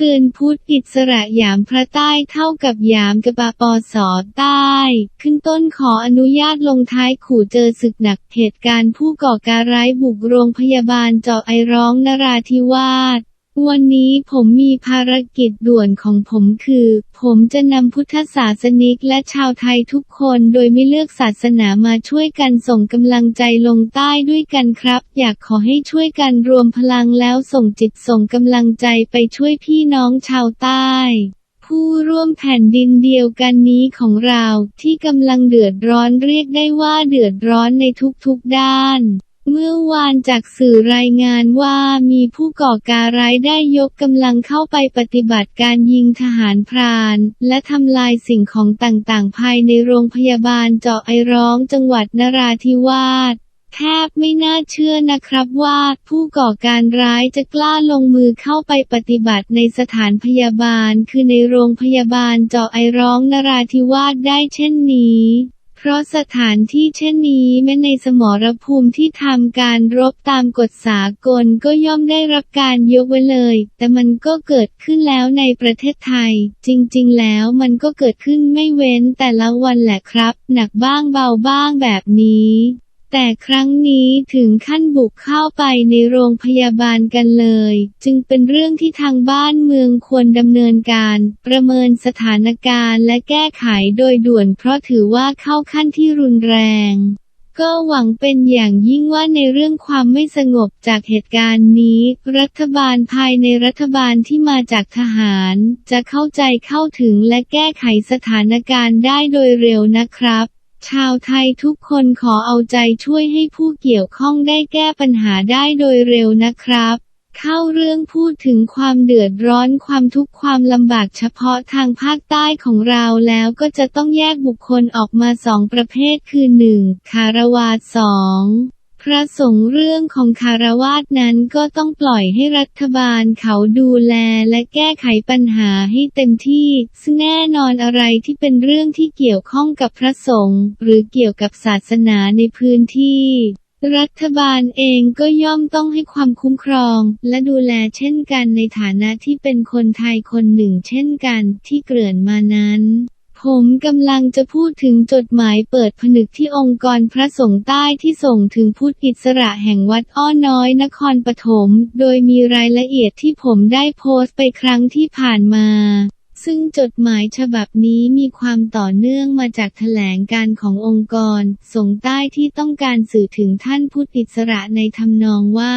เตือนพุทธอิสระหยามพระใต้เท่ากับหยามกระปะปอสอใต้ ขึ้นต้นขออนุญาตลงท้ายขู่เจอศึกหนักเหตุการณ์ผู้ก่อการร้ายบุกโรงพยาบาลเจาะไอร้องนราธิวาส วันนี้ผมมีภารกิจด่วนของผมคือ ผมจะนำพุทธศาสนิกและชาวไทยทุกคนโดยไม่เลือกศาสนามาช่วยกันส่งกำลังใจลงใต้ด้วยกันครับ อยากขอให้ช่วยกันรวมพลังแล้วส่งจิตส่งกำลังใจไปช่วยพี่น้องชาวใต้ ผู้ร่วมแผ่นดินเดียวกันนี้ของเราที่กำลังเดือดร้อนเรียกได้ว่าเดือดร้อนในทุกๆด้าน เมื่อวานจากสื่อรายงานว่ามีผู้ก่อการร้ายได้ยกกำลังเข้าไปปฏิบัติการยิงทหารพราน และทำลายสิ่งของต่างๆ ภายในโรงพยาบาลเจาะไอร้องจังหวัดนราธิวาสแทบไม่น่าเชื่อนะครับว่าผู้ก่อการร้ายจะกล้าลงมือเข้าไปปฏิบัติในสถานพยาบาล คือในโรงพยาบาลเจาะไอร้องนราธิวาสได้เช่นนี้ เพราะสถานที่เช่นนี้แม้ในสมรภูมิที่ทำการรบตามกฎสากลก็ย่อมได้รับการยกไว้เลย แต่มันก็เกิดขึ้นแล้วในประเทศไทย จริงๆ แล้วมันก็เกิดขึ้นไม่เว้นแต่ละวันแหละครับ หนักบ้างเบาบ้างแบบนี้ แต่ครั้งนี้ถึงขั้นบุกเข้าไปในโรงพยาบาลกันเลย จึงเป็นเรื่องที่ทางบ้านเมืองควรดำเนินการ ประเมินสถานการณ์และแก้ไขโดยด่วนเพราะถือว่าเข้าขั้นที่รุนแรงก็หวังเป็นอย่างยิ่งว่าในเรื่องความไม่สงบจากเหตุการณ์นี้ รัฐบาลภายในรัฐบาลที่มาจากทหาร จะเข้าใจเข้าถึงและแก้ไขสถานการณ์ได้โดยเร็วนะครับ ชาวไทยทุกคนขอเอาใจช่วยให้ผู้เกี่ยวข้องได้แก้ปัญหาได้โดยเร็วนะครับ เข้าเรื่องพูดถึงความเดือดร้อนความทุกข์ความลำบากเฉพาะทางภาคใต้ของเราแล้วก็จะต้องแยกบุคคลออกมาสองประเภทคือ 1. คารวาสสอง พระสงฆ์เรื่องของคารวาสนั้นก็ต้องปล่อยให้รัฐบาลเขาดูแลและแก้ไขปัญหาให้เต็มที่ ซึ่งแน่นอนอะไรที่เป็นเรื่องที่เกี่ยวข้องกับพระสงฆ์หรือเกี่ยวกับศาสนาในพื้นที่ รัฐบาลเองก็ย่อมต้องให้ความคุ้มครองและดูแลเช่นกันในฐานะที่เป็นคนไทยคนหนึ่งเช่นกันที่เกลื่อนมานั้น ผมกำลังจะพูดถึงจดหมายเปิดผนึกที่องค์กรพระสงฆ์ใต้ที่ส่งถึงพุทธอิสระแห่งวัดอ้อน้อยนครปฐม โดยมีรายละเอียดที่ผมได้โพสต์ไปครั้งที่ผ่านมาซึ่งจดหมายฉบับนี้มีความต่อเนื่องมาจากแถลงการขององค์กร สงฆ์ใต้ที่ต้องการสื่อถึงท่านพุทธอิสระในทำนองว่า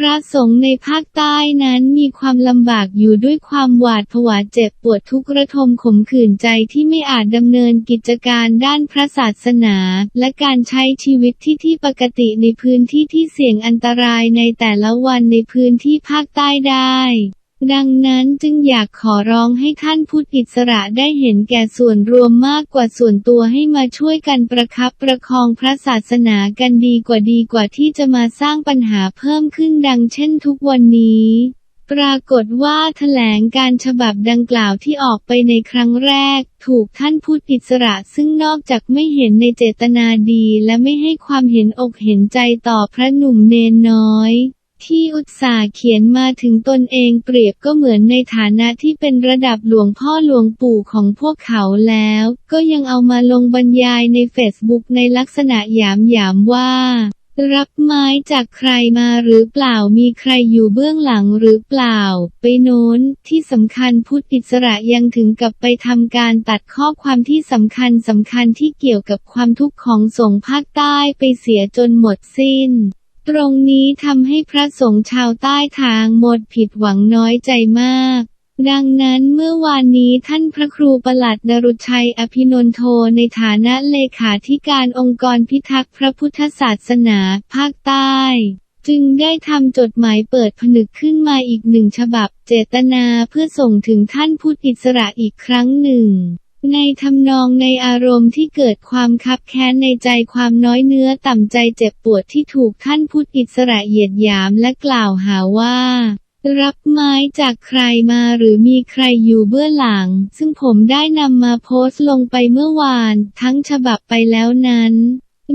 พระสงฆ์ในภาคใต้นั้นมีความลำบากอยู่ด้วยความหวาดผวาเจ็บปวดทุกระทมขมขื่นใจที่ไม่อาจดำเนินกิจการด้านพระศาสนา และการใช้ชีวิตที่ที่ปกติในพื้นที่ที่เสี่ยงอันตรายในแต่ละวันในพื้นที่ภาคใต้ได้ ดังนั้นจึงอยากขอร้องให้ท่านพุทธอิสระได้เห็นแก่ส่วนรวมมากกว่าส่วนตัวให้มาช่วยกันประคับประคองพระศาสนากันดีกว่าดีกว่าที่จะมาสร้างปัญหาเพิ่มขึ้นดังเช่นทุกวันนี้ ปรากฏว่าแถลงการฉบับดังกล่าวที่ออกไปในครั้งแรก ถูกท่านพุทธอิสระซึ่งนอกจากไม่เห็นในเจตนาดีและไม่ให้ความเห็นอกเห็นใจต่อพระหนุ่มเนนน้อย ที่อุตสาห์เขียนมาถึงตนเองเปรียบก็เหมือนในฐานะที่เป็นระดับหลวงพ่อหลวงปู่ของพวกเขาแล้ว ก็ยังเอามาลงบรรยายในเฟซบุ๊กในลักษณะหยามหยามว่า รับไม้จากใครมาหรือเปล่ามีใครอยู่เบื้องหลังหรือเปล่า ไปโน้นที่สำคัญพุทธอิสระยังถึงกับไปทำการตัดข้อความที่สำคัญสำคัญที่เกี่ยวกับความทุกข์ของสงฆ์ภาคใต้ไปเสียจนหมดสิ้น ตรงนี้ทำให้พระสงฆ์ชาวใต้ทางหมดผิดหวังน้อยใจมาก ดังนั้นเมื่อวานนี้ท่านพระครูประหลัดดรุชัยอภินนโทในฐานะเลขาธิการองค์กรพิทักษ์พระพุทธศาสนาภาคใต้ จึงได้ทำจดหมายเปิดผนึกขึ้นมาอีกหนึ่งฉบับ เจตนาเพื่อส่งถึงท่านพุทธอิสระอีกครั้งหนึ่ง ในทำนองในอารมณ์ที่เกิดความคับแค้นในใจความน้อยเนื้อต่ำใจเจ็บปวดที่ถูกท่านพุทธอิสระเหยียดหยามและกล่าวหาว่า รับไม้จากใครมาหรือมีใครอยู่เบื้องหลัง ซึ่งผมได้นำมาโพสต์ลงไปเมื่อวาน ทั้งฉบับไปแล้วนั้น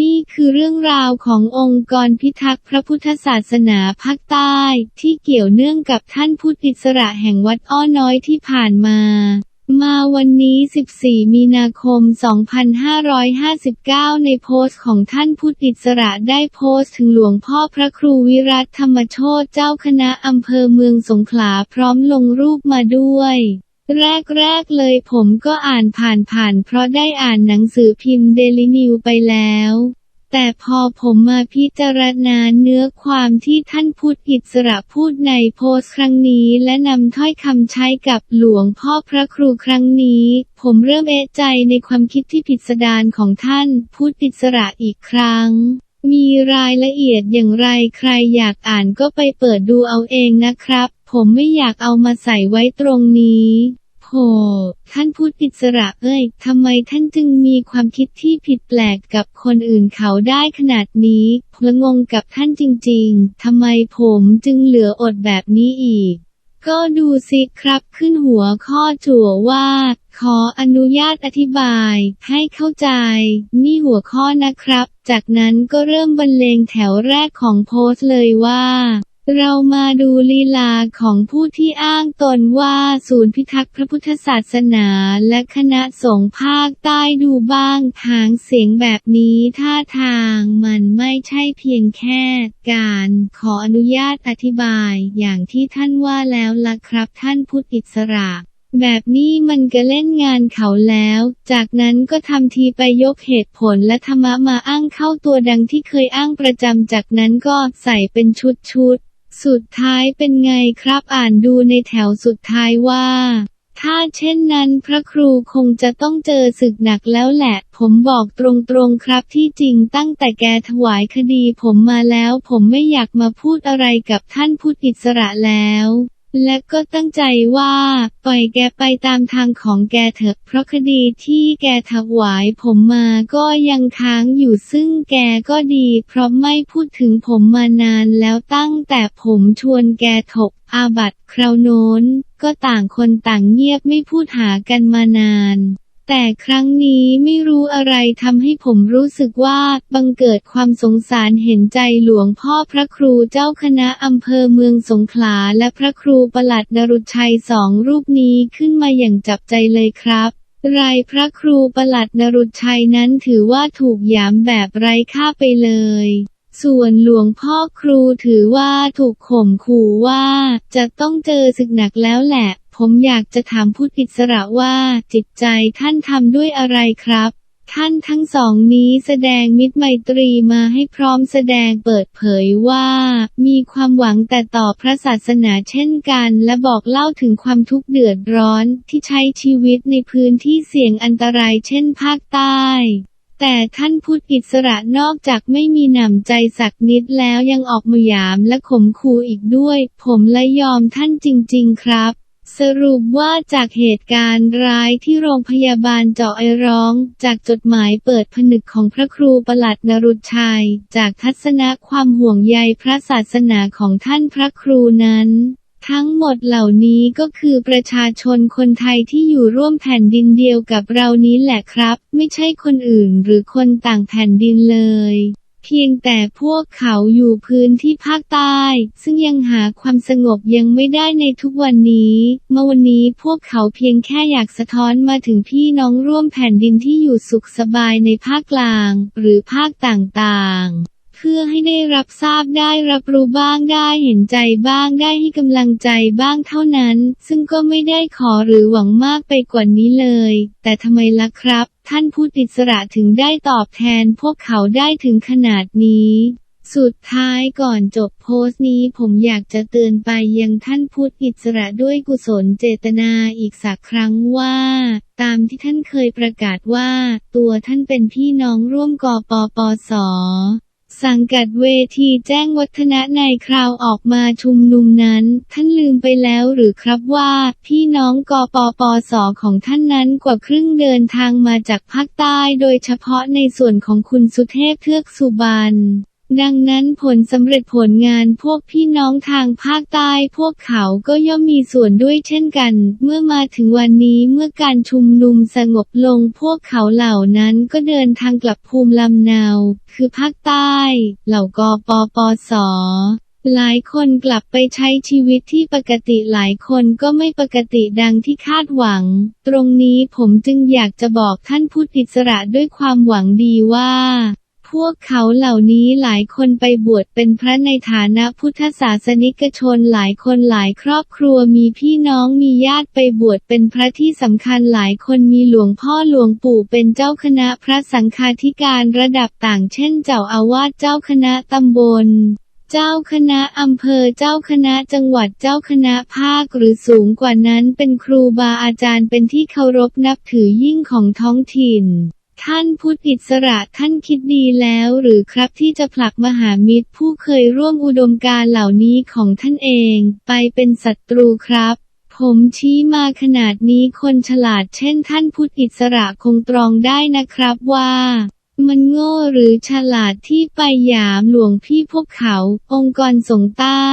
นี่คือเรื่องราวขององค์กรพิทักษ์พระพุทธศาสนาภาคใต้ ที่เกี่ยวเนื่องกับท่านพุทธอิสระแห่งวัดอ้อน้อยที่ผ่านมา มาวันนี้ 14 มีนาคม 2559 ในโพสต์ของท่านพุทธอิสระได้โพสต์ถึงหลวงพ่อพระครูวิรัตธรรมโชตเจ้าคณะอำเภอเมืองสงขลาพร้อมลงรูปมาด้วยแรกๆเลยผมก็อ่านผ่านๆ เพราะได้อ่านหนังสือพิมพ์เดลินิวไปแล้ว แต่พอผมมาพิจารณาเนื้อความที่ท่านพุทธอิสระพูดในโพสต์ครั้งนี้และนำถ้อยคำใช้กับหลวงพ่อพระครูครั้งนี้ ผมเริ่มเอะใจในความคิดที่ผิดสดานของท่านพุทธอิสระอีกครั้ง มีรายละเอียดอย่างไรใครอยากอ่านก็ไปเปิดดูเอาเองนะครับ ผมไม่อยากเอามาใส่ไว้ตรงนี้ โห ท่านพูดอิสระเอ้ย ทำไมท่านจึงมีความคิดที่ผิดแปลกกับคนอื่นเขาได้ขนาดนี้ผมงงกับท่านจริงๆ ทำไมผมจึงเหลืออดแบบนี้อีกก็ดูสิครับขึ้นหัวข้อจั่วว่า ขออนุญาตอธิบาย ให้เข้าใจ นี่หัวข้อนะครับ จากนั้นก็เริ่มบรรเลงแถวแรกของโพสต์เลยว่า เรามาดูลีลาของผู้ที่อ้างตนว่าศูนย์พิทักษ์พระพุทธศาสนาและคณะสงฆ์ภาคใต้ดูบ้างทางเสียงแบบนี้ท่าทางมันไม่ใช่เพียงแค่การขออนุญาตอธิบายอย่างที่ท่านว่าแล้วล่ะครับท่านพุทธอิสระแบบนี้มันก็เล่นงานเขาแล้ว จากนั้นก็ทำทีไปยกเหตุผลและธรรมะมาอ้างเข้าตัวดังที่เคยอ้างประจำจากนั้นก็ใส่เป็นชุดชุด สุดท้ายเป็นไงครับอ่านดูในแถวสุดท้ายว่า ถ้าเช่นนั้นพระครูคงจะต้องเจอศึกหนักแล้วแหละ ผมบอกตรงๆครับที่จริงตั้งแต่แกถวายคดีผมมาแล้วผมไม่อยากมาพูดอะไรกับท่านพุทธอิสระแล้ว และก็ตั้งใจว่า ปล่อยแกไปตามทางของแกเถอะ เพราะคดีที่แกถวายผมมาก็ยังค้างอยู่ซึ่งแกก็ดี เพราะไม่พูดถึงผมมานานแล้วตั้งแต่ผมชวนแกถกอาบัตคราวโน้น ก็ต่างคนต่างเงียบไม่พูดหากันมานาน แต่ครั้งนี้ไม่รู้อะไรทำให้ผมรู้สึกว่าบังเกิดความสงสารเห็นใจหลวงพ่อพระครูเจ้าคณะอำเภอเมืองสงขลาและพระครูประหลัดนรุชัยสองรูปนี้ขึ้นมาอย่างจับใจเลยครับรายพระครูประหลัดนรุชัยนั้นถือว่าถูกหยามแบบไร้ค่าไปเลย ส่วนหลวงพ่อครูถือว่าถูกข่มขู่ว่า จะต้องเจอศึกหนักแล้วแหละ ผมอยากจะถามพุทธอิสระว่า จิตใจท่านทำด้วยอะไรครับ ท่านทั้งสองนี้แสดงมิตรไมตรีมาให้พร้อมแสดงเปิดเผยว่า มีความหวังแต่ต่อพระศาสนาเช่นกัน และบอกเล่าถึงความทุกข์เดือดร้อนที่ใช้ชีวิตในพื้นที่เสี่ยงอันตรายเช่นภาคใต้ แต่ท่านพุทธอิสระนอกจากไม่มีหนำใจสักนิดแล้วยังออกมายามและข่มขู่อีกด้วย ผมและยอมท่านจริง ๆ ครับ สรุปว่าจากเหตุการณ์ร้ายที่โรงพยาบาลเจาะไอร้อง จากจดหมายเปิดผนึกของพระครูประหลัดนรุชัย จากทัศนะความห่วงใยพระศาสนาของท่านพระครูนั้น ทั้งหมดเหล่านี้ก็คือประชาชนคนไทยที่อยู่ร่วมแผ่นดินเดียวกับเรานี้แหละครับ ไม่ใช่คนอื่นหรือคนต่างแผ่นดินเลย เพียงแต่พวกเขาอยู่พื้นที่ภาคใต้ ซึ่งยังหาความสงบยังไม่ได้ในทุกวันนี้ เมื่อวันนี้พวกเขาเพียงแค่อยากสะท้อนมาถึงพี่น้องร่วมแผ่นดินที่อยู่สุขสบายในภาคกลาง หรือภาคต่างๆ เพื่อให้ได้รับทราบได้รับรู้บ้างได้เห็นใจบ้างได้ให้กำลังใจบ้างเท่านั้น ซึ่งก็ไม่ได้ขอหรือหวังมากไปกว่านี้เลย แต่ทำไมล่ะครับ ท่านผู้อิสระถึงได้ตอบแทนพวกเขาได้ถึงขนาดนี้สุดท้ายก่อนจบโพสต์นี้ผมอยากจะเตือนไปยังท่านพุทธอิสระด้วยกุศลเจตนาอีกสักครั้งว่า ตามที่ท่านเคยประกาศว่า ตัวท่านเป็นพี่น้องร่วมกปปส สังกัดเวทีแจ้งวัฒนะในคราวออกมาชุมนุมนั้น ท่านลืมไปแล้วหรือครับว่า พี่น้องกปปสของท่านนั้นกว่าครึ่งเดินทางมาจากภาคใต้โดยเฉพาะในส่วนของคุณสุเทพเทือกสุบรรณ ดังนั้นผลสำเร็จผลงานพวกพี่น้องทางภาคใต้พวกเขาก็ย่อมมีส่วนด้วยเช่นกัน เมื่อมาถึงวันนี้เมื่อการชุมนุมสงบลงพวกเขาเหล่านั้นก็เดินทางกลับภูมิลำเนา คือภาคใต้ เหล่ากปปสหลายคนกลับไปใช้ชีวิตที่ปกติหลายคนก็ไม่ปกติดังที่คาดหวัง ตรงนี้ผมจึงอยากจะบอกท่านผู้อิสระด้วยความหวังดีว่า พวกเขาเหล่านี้หลายคนไปบวชเป็นพระในฐานะพุทธศาสนิกชนหลายคนหลายครอบครัวมีพี่น้องมีญาติไปบวชเป็นพระที่สำคัญหลายคนมีหลวงพ่อหลวงปู่เป็นเจ้าคณะพระสังฆาธิการระดับต่างเช่นเจ้าอาวาสเจ้าคณะตำบลเจ้าคณะอำเภอเจ้าคณะจังหวัดเจ้าคณะภาคหรือสูงกว่านั้นเป็นครูบาอาจารย์เป็นที่เคารพนับถือยิ่งของท้องถิ่น ท่านพุทธอิสระท่านคิดดีแล้วหรือครับที่จะผลักมหามิตรผู้เคยร่วมอุดมการเหล่านี้ของท่านเอง ไปเป็นศัตรูครับ ผมชี้มาขนาดนี้คนฉลาดเช่นท่านพุทธอิสระคงตรองได้นะครับว่ามันโง่หรือฉลาดที่ไปหยามหลวงพี่พวกเขา องค์กรสงฆ์ใต้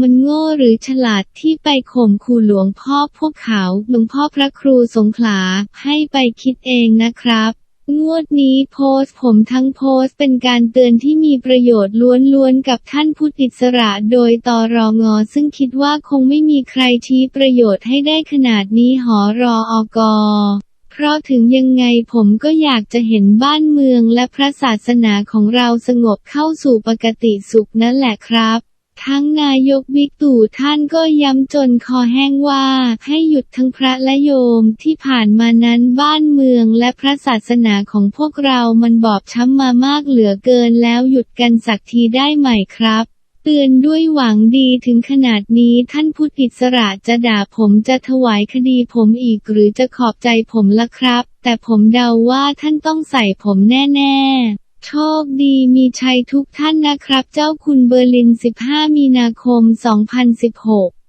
มันโง่หรือฉลาดที่ไปข่มขู่หลวงพ่อพวกเขา หลวงพ่อพระครูสงขลาให้ไปคิดเองนะครับ งวดนี้โพสต์ผมทั้งโพสต์เป็นการเตือนที่มีประโยชน์ล้วนๆกับท่านพุทธอิสระโดยตอรองอซึ่งคิดว่าคงไม่มีใครชี้ประโยชน์ให้ได้ขนาดนี้หอรออกอเพราะถึงยังไงผมก็อยากจะเห็นบ้านเมืองและพระศาสนาของเราสงบเข้าสู่ปกติสุขนั่นแหละครับ ทั้งนายกบิ๊กตู่ท่านก็ย้ำจนคอแห้งว่า ให้หยุดทั้งพระและโยมที่ผ่านมานั้นบ้านเมืองและพระศาสนาของพวกเรามันบอบช้ำมามากเหลือเกินแล้วหยุดกันสักทีได้ไหมครับเตือนด้วยหวังดีถึงขนาดนี้ท่านพุทธอิสระจะด่าผมจะถวายคดีผมอีกหรือจะขอบใจผมละครับ แต่ผมเดาว่าท่านต้องใส่ผมแน่ ๆ โชคดีมีชัยทุกท่านนะครับ เจ้าคุณเบอร์ลิน 15 มีนาคม 2016